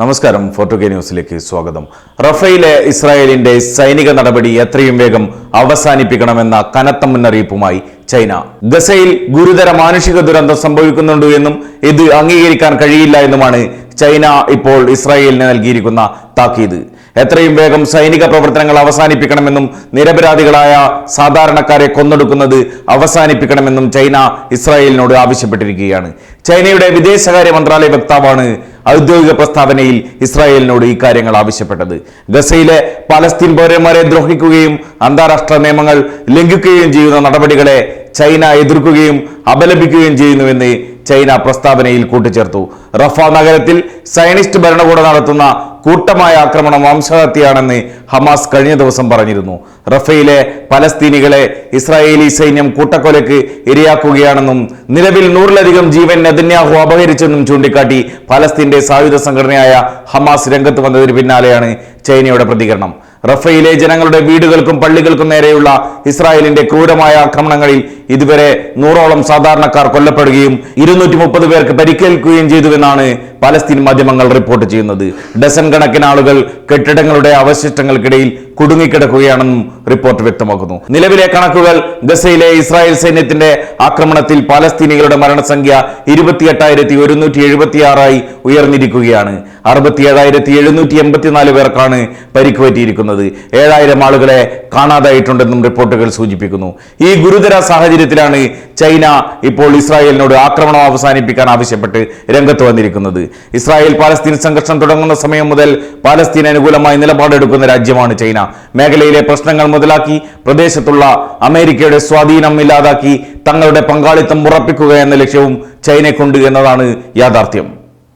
നമസ്കാരം ഫോർട്ടു കെ ന്യൂസിലേക്ക് സ്വാഗതം. റഫേലെ ഇസ്രായേലിന്റെ സൈനിക നടപടി എത്രയും വേഗം അവസാനിപ്പിക്കണമെന്ന കനത്ത മുന്നറിയിപ്പുമായി ചൈന. ഗസയിൽ ഗുരുതര മാനുഷിക ദുരന്തം സംഭവിക്കുന്നുണ്ട് എന്നും ഇത് അംഗീകരിക്കാൻ കഴിയില്ല എന്നുമാണ് ചൈന ഇപ്പോൾ ഇസ്രായേലിന് നൽകിയിരിക്കുന്ന താക്കീത്. എത്രയും വേഗം സൈനിക പ്രവർത്തനങ്ങൾ അവസാനിപ്പിക്കണമെന്നും നിരപരാധികളായ സാധാരണക്കാരെ കൊന്നൊടുക്കുന്നത് അവസാനിപ്പിക്കണമെന്നും ചൈന ഇസ്രായേലിനോട് ആവശ്യപ്പെട്ടിരിക്കുകയാണ്. ചൈനയുടെ വിദേശകാര്യ മന്ത്രാലയ വക്താവാണ് ഔദ്യോഗിക പ്രസ്താവനയിൽ ഇസ്രായേലിനോട് ഇക്കാര്യങ്ങൾ ആവശ്യപ്പെട്ടത്. ഗസയിലെ പലസ്തീൻ പൗരന്മാരെ ദ്രോഹിക്കുകയും അന്താരാഷ്ട്ര നിയമങ്ങൾ ലംഘിക്കുകയും ചെയ്യുന്ന നടപടികളെ ചൈന എതിർക്കുകയും അപലപിക്കുകയും ചെയ്യുന്നുവെന്ന് ചൈന പ്രസ്താവനയിൽ കൂട്ടിച്ചേർത്തു. റഫ നഗരത്തിൽ സയനിസ്റ്റ് ഭരണകൂടം നടത്തുന്ന കൂട്ടമായ ആക്രമണം വംശഹത്യയാണെന്ന് ഹമാസ് കഴിഞ്ഞ ദിവസം പറഞ്ഞിരുന്നു. റഫയിലെ പലസ്തീനികളെ ഇസ്രായേലി സൈന്യം കൂട്ടക്കൊലയ്ക്ക് ഇരയാക്കുകയാണെന്നും നിലവിൽ നൂറിലധികം ജീവൻ നെതന്യാഹു അപഹരിച്ചെന്നും ചൂണ്ടിക്കാട്ടി പലസ്തീന്റെ സായുധ സംഘടനയായ ഹമാസ് രംഗത്ത് വന്നതിന് പിന്നാലെയാണ് ചൈനയുടെ പ്രതികരണം. റഫയിലെ ജനങ്ങളുടെ വീടുകൾക്കും പള്ളികൾക്കും നേരെയുള്ള ഇസ്രായേലിന്റെ ക്രൂരമായ ആക്രമണങ്ങളിൽ ഇതുവരെ നൂറോളം സാധാരണക്കാർ കൊല്ലപ്പെടുകയും ഇരുന്നൂറ്റി മുപ്പത് പേർക്ക് പരിക്കേൽക്കുകയും ചെയ്തുവെന്നാണ് പലസ്തീൻ മാധ്യമങ്ങൾ റിപ്പോർട്ട് ചെയ്യുന്നത്. ഡസൻ കണക്കിന് ആളുകൾ കെട്ടിടങ്ങളുടെ അവശിഷ്ടങ്ങൾക്കിടയിൽ കുടുങ്ങിക്കിടക്കുകയാണെന്നും റിപ്പോർട്ട് വ്യക്തമാക്കുന്നു. നിലവിലെ കണക്കുകൾ ഗസയിലെ ഇസ്രായേൽ സൈന്യത്തിന്റെ ആക്രമണത്തിൽ പാലസ്തീനികളുടെ മരണസംഖ്യ ഇരുപത്തിയെട്ടായിരത്തി ഒരുന്നൂറ്റി എഴുപത്തി ആറായി ഉയർന്നിരിക്കുകയാണ്. അറുപത്തിയേഴായിരത്തി എഴുന്നൂറ്റി എൺപത്തിനാല് പേർക്കാണ് പരിക്ക് പറ്റിയിരിക്കുന്നത് ഏഴായിരം ആളുകളെ കാണാതായിട്ടുണ്ടെന്നും റിപ്പോർട്ടുകൾ സൂചിപ്പിക്കുന്നു. ഈ ഗുരുതര സാഹചര്യത്തിലാണ് ചൈന ഇപ്പോൾ ഇസ്രായേലിനോട് ആക്രമണം അവസാനിപ്പിക്കാൻ ആവശ്യപ്പെട്ട് രംഗത്ത് വന്നിരിക്കുന്നത്. ഇസ്രായേൽ പാലസ്തീൻ സംഘർഷം തുടങ്ങുന്ന സമയം മുതൽ പാലസ്തീൻ അനുകൂലമായി നിലപാടെടുക്കുന്ന രാജ്യമാണ് ചൈന. മേഖലയിലെ പ്രശ്നങ്ങൾ മുതലാക്കി പ്രദേശത്തുള്ള അമേരിക്കയുടെ സ്വാധീനം ഇല്ലാതാക്കി തങ്ങളുടെ പങ്കാളിത്തം ഉറപ്പിക്കുക എന്ന ലക്ഷ്യവും ചൈനയ്ക്കുണ്ട് എന്നതാണ് യാഥാർത്ഥ്യം.